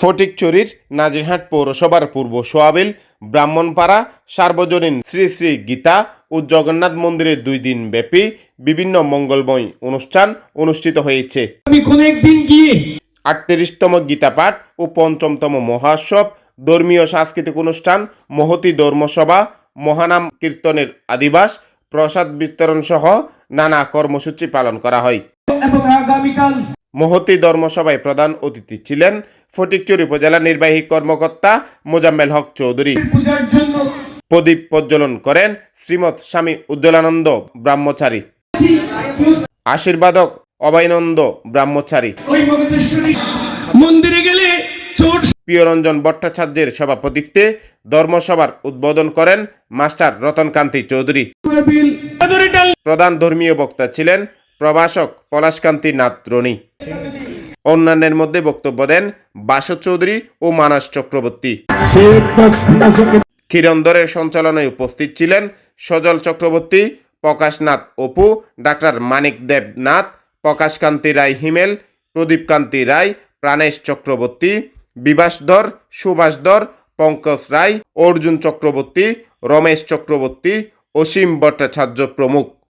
ফটিকচুরির নাজিরহাট পৌরসভার পূর্ব সোয়াবিল ব্রাহ্মণপাড়া সার্বজনীন শ্রী শ্রী গীতা ও জগন্নাথ মন্দিরে দুই দিন ব্যাপী বিভিন্ন মঙ্গলময় অনুষ্ঠান অনুষ্ঠিত হয়েছে। আমি কোন একদিন গিয়ে আটত্রিশতম গীতা পাঠ ও পঞ্চমতম মহোৎসব ধর্মীয় সাংস্কৃতিক অনুষ্ঠান মহতি ধর্মসভা মহানাম কীর্তনের আদিবাস প্রসাদ বিতরণ সহ নানা কর্মসূচি পালন করা হয়। এবং আগামীকাল মহতি ধর্মসভায় প্রধান অতিথি ছিলেন ফটিকচুর উপজেলা নির্বাহী কর্মকর্তা মোজাম্মেল হক চৌধুরী। প্রদীপ প্রজ্বলন করেন শ্রীমৎ স্বামী উজ্জ্বলানন্দ ব্রাহ্মচারী। আশীর্বাদক অভয়নন্দ ব্রাহ্মচারী। মন্দিরে গেলে প্রিয়রঞ্জন ভট্টাচার্যের সভাপতিত্বে ধর্মসভার উদ্বোধন করেন মাস্টার রতনকান্তি চৌধুরী। প্রধান ধর্মীয় বক্তা ছিলেন প্রভাষক পলাশকান্তি নাথ রনি অন্যান্যের মধ্যে বক্তব্য দেন বাসু চৌধুরী ও মানস চক্রবর্তী। কিরণদরের সঞ্চালনায় উপস্থিত ছিলেন সজল চক্রবর্তী, প্রকাশনাথ অপু, ডাক্তার মানিক দেব নাথ প্রকাশকান্তি রায় হিমেল, প্রদীপকান্তি রায়, প্রাণেশ চক্রবর্তী বিভাসধর সুভাষধর পঙ্কজ রায়, অর্জুন চক্রবর্তী, রমেশ চক্রবর্তী, অসীম ভট্টাচার্য প্রমুখ।